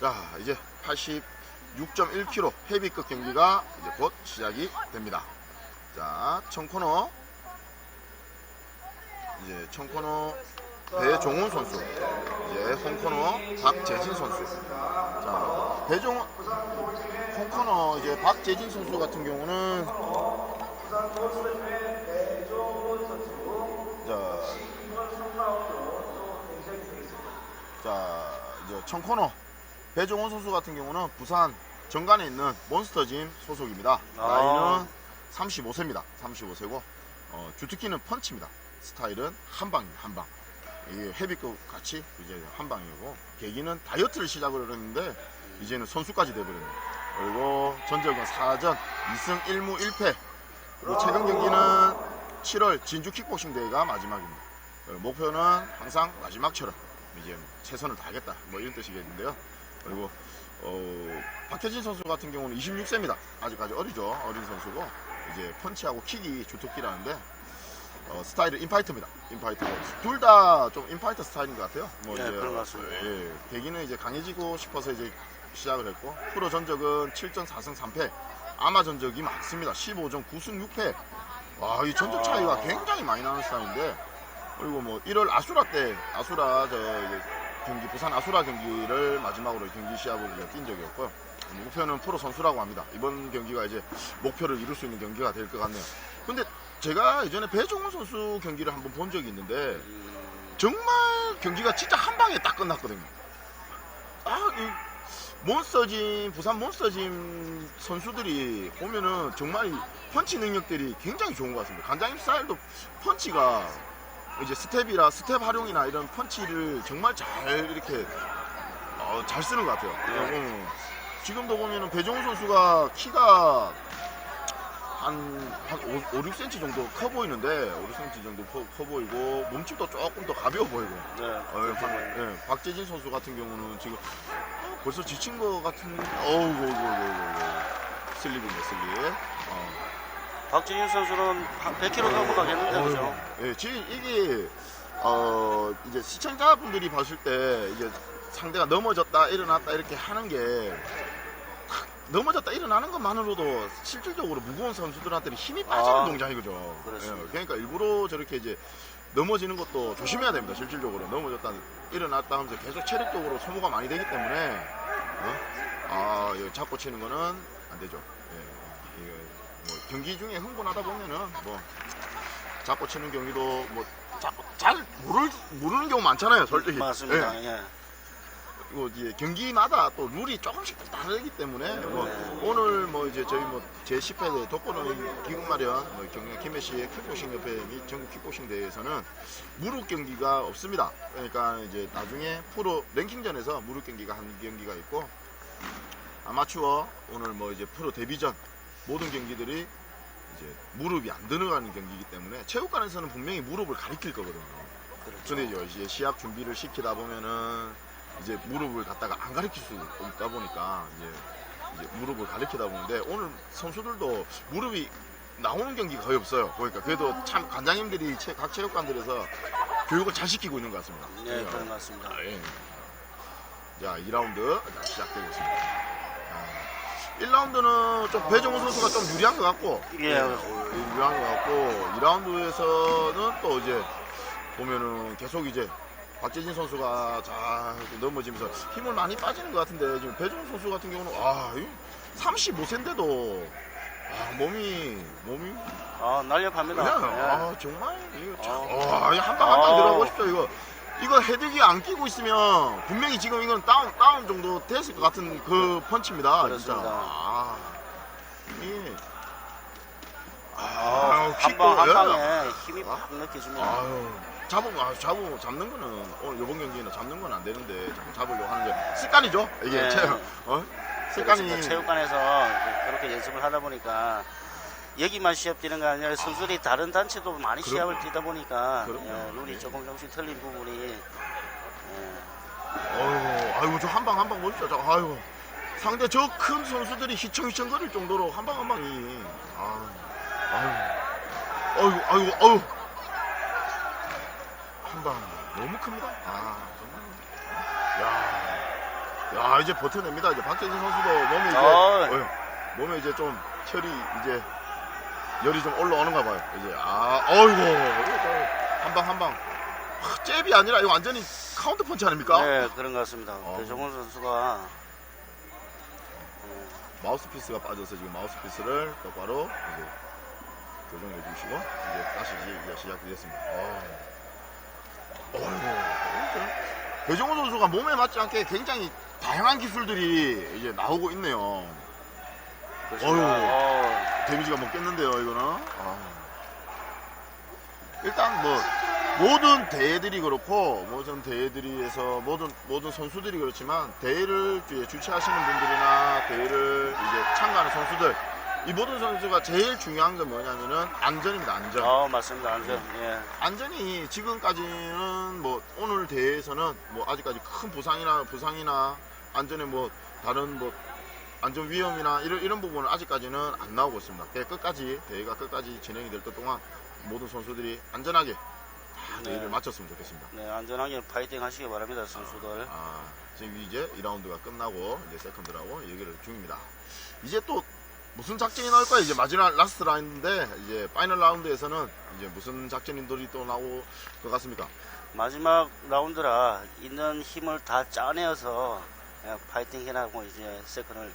자, 이제 86.1kg 헤비급 경기가 이제 곧 시작이 됩니다. 자, 청코너. 이제 청코너 배종훈 선수. 이제 홍코너 박재진 선수. 자, 배종훈, 홍코너 이제 박재진 선수 같은 경우는 자, 자, 이제 청코너 배종원 선수 같은 경우는 부산 정관에 있는 몬스터짐 소속입니다. 아. 나이는 35세입니다. 35세고 어, 주특기는 펀치입니다. 스타일은 한방입니다. 한방. 이 헤비급 같이 이제 한방이고 계기는 다이어트를 시작을 했는데 이제는 선수까지 돼버렸네요. 그리고 전적은 4전 2승 1무 1패. 그리고 최근 경기는 7월 진주 킥복싱 대회가 마지막입니다. 어, 목표는 항상 마지막처럼 이제 최선을 다하겠다 뭐 이런 뜻이겠는데요. 그리고 어, 박혜진 선수 같은 경우는 26세입니다. 아직까지 어리죠. 어린 선수고 이제 펀치하고 킥이 주특기라는데 어, 스타일은 인파이터입니다. 인파이터고 둘다 좀 인파이터 스타일인 것 같아요. 뭐 네, 그런 것 같습니다. 예, 계기는 이제 강해지고 싶어서 이제 시작을 했고 프로 전적은 7전 4승 3패 아마 전적이 많습니다. 15전 9승 6패. 와, 이 전적 차이가 아. 굉장히 많이 나는 스타일인데 그리고 뭐 1월 아수라 때 아수라 저 이제 경기 부산 아수라 경기를 마지막으로 경기 시합을 뛴 적이 없고요. 목표는 프로 선수라고 합니다. 이번 경기가 이제 목표를 이룰 수 있는 경기가 될 것 같네요. 근데 제가 예전에 배종훈 선수 경기를 한번 본 적이 있는데 음, 정말 경기가 진짜 한 방에 딱 끝났거든요. 아, 이 몬스터짐, 부산 몬스터짐 선수들이 보면은 정말 이 펀치 능력들이 굉장히 좋은 것 같습니다. 간장님 스타일도 펀치가 이제 스텝이라 스텝 활용이나 이런 펀치를 정말 잘 이렇게 어, 잘 쓰는 것 같아요. 어, 지금도 보면은 배종훈 선수가 키가 한, 한 5, 6cm 정도 커 보이는데 5, 6cm 정도 커, 커 보이고 몸집도 조금 더 가벼워 보이고 네. 어, 박, 예, 박재진 선수 같은 경우는 지금 어, 벌써 지친 것 같은 어우 어우 어우 어우 슬립이네 슬립 어. 박진윤 선수는 한 100kg 넘어 가겠는데 그죠? 예, 지금 이게 어 이제 시청자분들이 봤을 때 이제 상대가 넘어졌다 일어났다 이렇게 하는 게 넘어졌다 일어나는 것만으로도 실질적으로 무거운 선수들한테는 힘이 빠지는 아, 동작이죠. 그렇습니다. 예, 그러니까 일부러 저렇게 이제 넘어지는 것도 조심해야 됩니다. 실질적으로 넘어졌다 일어났다 하면서 계속 체력적으로 소모가 많이 되기 때문에 어? 아 이거 잡고 치는 거는 안 되죠. 예, 뭐 경기 중에 흥분하다 보면은 뭐 잡고 치는 경기도 뭐 잡고 잘 모를 모르는 경우 많잖아요. 솔직히. 맞습니다. 예. 예. 이거 이제 경기마다 또 룰이 조금씩 다르기 때문에 뭐 오늘 뭐 이제 저희 뭐 제 10회 독보는 기국 마련 뭐 경남 김해시의 킥복싱 협회 및 전국 킥복싱 대회에서는 무릎 경기가 없습니다. 그러니까 이제 나중에 프로 랭킹전에서 무릎 경기가 한 경기가 있고 아마추어 오늘 뭐 이제 프로 데뷔전 모든 경기들이 이제 무릎이 안 들어가는 경기이기 때문에 체육관에서는 분명히 무릎을 가리킬 거거든요. 그렇죠. 근데 이제 시합 준비를 시키다 보면은 이제 무릎을 갖다가 안 가리킬 수 없다 보니까 이제, 이제 무릎을 가리키다 보는데 오늘 선수들도 무릎이 나오는 경기가 거의 없어요. 그러니까 그래도 참 관장님들이 체- 각 체육관들에서 교육을 잘 시키고 있는 것 같습니다. 네, 그런 것 같습니다. 아, 예. 자, 2라운드 시작되겠습니다. 아, 1라운드는 좀 배정우 선수가 좀 유리한 것 같고, 예. 어, 유리한 것 같고, 2라운드에서는 또 이제 보면은 계속 이제 박재진 선수가 자 넘어지면서 힘을 많이 빠지는 것 같은데 지금 배정우 선수 같은 경우는 아 35세인데도 아, 몸이 몸이 아, 날렵합니다. 그냥 예. 아 정말 이거 참, 아. 와, 한방 한방 아. 들어보십시오 이거 이거 헤드기 안 끼고 있으면 분명히 지금 이건 다운 다운 정도 됐을 것 같은 그 펀치입니다 진짜 그렇습니다. 아 이게 아, 아, 한 방, 한 킥도, 방에 힘이 아. 팍 느껴집니다. 아유 잡으면 아, 잡으면 잡는 거는 오늘 이번 경기는 잡는 건 안 되는데 자꾸 잡으려고 하는 게 습관이죠 이게 네. 체육 어 그렇습니다. 습관이 체육관에서 그렇게 연습을 하다 보니까 여기만 시합 뛰는 게 아니라 선수들이 다른 단체도 많이 그럼- 시합을 뛰다 보니까. 예, 룰이 조금 조금씩 틀린 부분이 예, 아이고, 아이고, 저한 방 한방 보십시오. 저, 아이고. 상대 저 큰 선수들이 휘청휘청 거릴 정도로 한 방 한 방이. 아, 아이고. 아이고, 아이고, 아이고. 한방 너무 큽니다. 아, 정말. 야. 야 이제 버텨냅니다. 이제 박재진 선수도 몸에 이제 어. 어, 몸에 이제 좀 혈이 이제 열이 좀 올라오는가 봐요. 이제 아 어이구 한 방 한방 잽이 아니라 이거 완전히 카운터 펀치 아닙니까? 네, 그런 것 같습니다. 어. 배정훈 선수가 마우스피스가 빠져서 지금 마우스피스를 똑바로 이제 교정해 주시고 이제 다시 이제 시작되겠습니다. 아. 어이구 배정호 선수가 몸에 맞지 않게 굉장히 다양한 기술들이 이제 나오고 있네요. 그렇습니다. 어휴. 어, 데미지가 먹겠는데요, 이거는. 아. 일단 뭐 모든 대회들이 그렇고 모든 대회들이에서 모든 모든 선수들이 그렇지만 대회를 주최하시는 분들이나 대회를 이제 참가하는 선수들 이 모든 선수가 제일 중요한 건 뭐냐면은 안전입니다, 안전. 어, 맞습니다. 안전. 예. 안전이 지금까지는 뭐 오늘 대회에서는 뭐 아직까지 큰 부상이나 부상이나 안전에 뭐 다른 뭐 안전 위험이나 이런 이런 부분은 아직까지는 안 나오고 있습니다. 끝까지 대회가 끝까지 진행이 될 때 동안 모든 선수들이 안전하게 다 대회를 네. 마쳤으면 좋겠습니다. 네, 안전하게 파이팅 하시기 바랍니다, 선수들. 아, 지금 이제 2라운드가 끝나고 이제 세컨드라고 얘기를 중입니다. 이제 또 무슨 작전이 나올까요? 이제 마지막 라스트 라운드인데 이제 파이널 라운드에서는 이제 무슨 작전들이 또 나올 것 같습니까? 마지막 라운드라 있는 힘을 다 짜내어서 예, 파이팅 해라고 이제 세컨을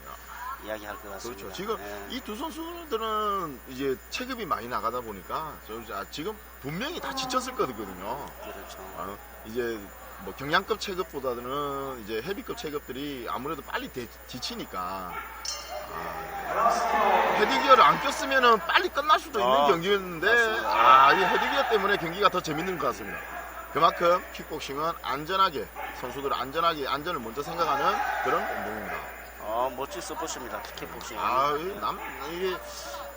이야기할 것 같습니다. 그렇죠. 지금 예. 이두 선수들은 이제 체급이 많이 나가다 보니까 저 아, 지금 분명히 다 지쳤을 거거든요. 그렇죠. 아, 이제 뭐 경량급 체급보다는 이제 헤비급 체급들이 아무래도 빨리 대- 지치니까 아, 헤드기어를 안 꼈으면은 빨리 끝날 수도 있는 아, 경기였는데. 아, 이 헤드기어 때문에 경기가 더 재밌는 것 같습니다. 그만큼 킥복싱은 안전하게 선수들 안전하게 안전을 먼저 생각하는 그런 운동입니다. 어, 멋진 스포츠입니다. 킥복싱. 아, 이 남, 이게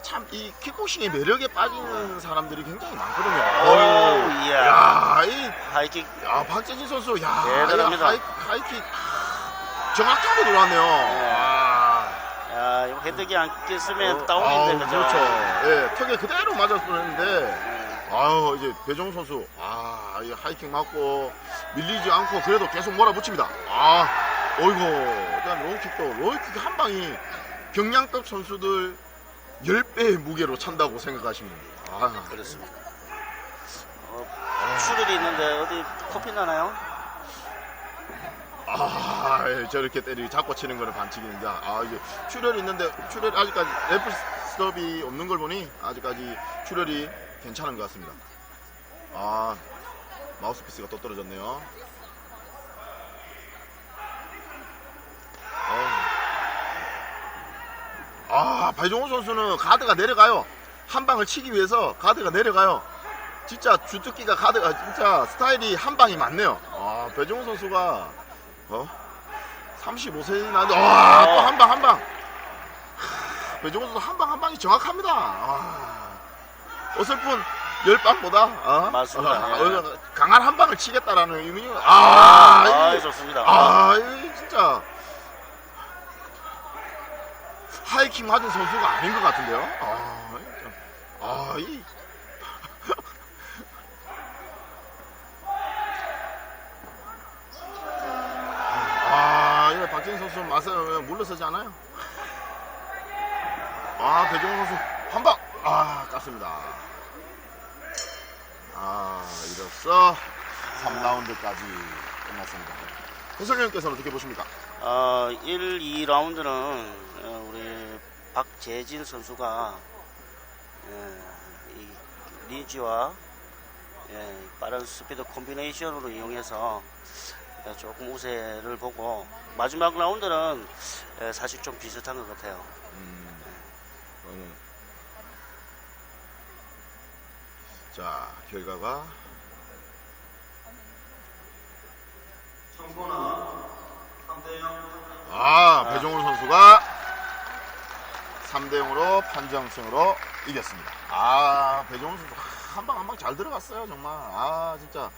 참, 이 킥복싱의 매력에 빠지는 사람들이 굉장히 많거든요. 오, 이야. 야, 이, 하이킥 야, 박재진 선수, 야, 대단합니다. 이 하이, 하이킥, 아, 정확하게 들어왔네요. 아, 야, 이거 헤드기 안 꼈으면 어, 다운인데 아우, 그죠? 그렇죠. 예, 턱에 그대로 맞았을 뻔했는데, 예. 아유, 이제 배정 선수, 아, 이 하이킥 맞고, 밀리지 않고, 그래도 계속 몰아붙입니다. 아, 어이구, 일단 로우킥도, 로우킥 한 방이 경량급 선수들 10배의 무게로 찬다고 생각하시면 됩니다. 아, 그렇습니다. 어, 출혈이 있는데 어디 커피 나나요? 아, 예, 저렇게 때리 잡고 치는 거는 반칙입니다. 아, 이게 출혈이 있는데, 출혈 아직까지 래프 스톱이 없는 걸 보니, 아직까지 출혈이 괜찮은 것 같습니다. 아, 마우스피스가 또 떨어졌네요. 어우. 아, 배종호 선수는 가드가 내려가요. 한 방을 치기 위해서 가드가 내려가요. 진짜 주특기가 가드가 진짜 스타일이 한 방이 많네요. 아, 배종호 선수가 어? 35세이 나는데 와, 또 한 방 한 방. 하, 배종호 선수 한 방 한 방이 정확합니다. 아, 어설픈 열 방보다 어? 맞습니다. 어, 예. 어, 강한 한 방을 치겠다라는 의미. 아, 아, 이게- 좋습니다. 아, 이 진짜 하이킹 맞은 선수가 아닌 것 같은데요. 아, 진짜. 아, 이 아, 이거 박진희 선수 맛에 물러서지 않아요? 아, 배종호 선수 한 방. 아, 깠습니다. 아, 이로써 3라운드까지 끝났습니다. 해설위원께서는 어떻게 보십니까? 어, 1, 2라운드는 어, 우리 박재진 선수가 예, 이 리지와 예, 빠른 스피드 콤비네이션으로 이용해서 예, 조금 우세를 보고 마지막 라운드는 예, 사실 좀 비슷한 것 같아요. 음, 저는 자 결과가 아 배종훈 선수가 3대 0으로 판정승으로 이겼습니다. 아 배종훈 선수 한 방 한 방 잘 들어갔어요 정말. 아 진짜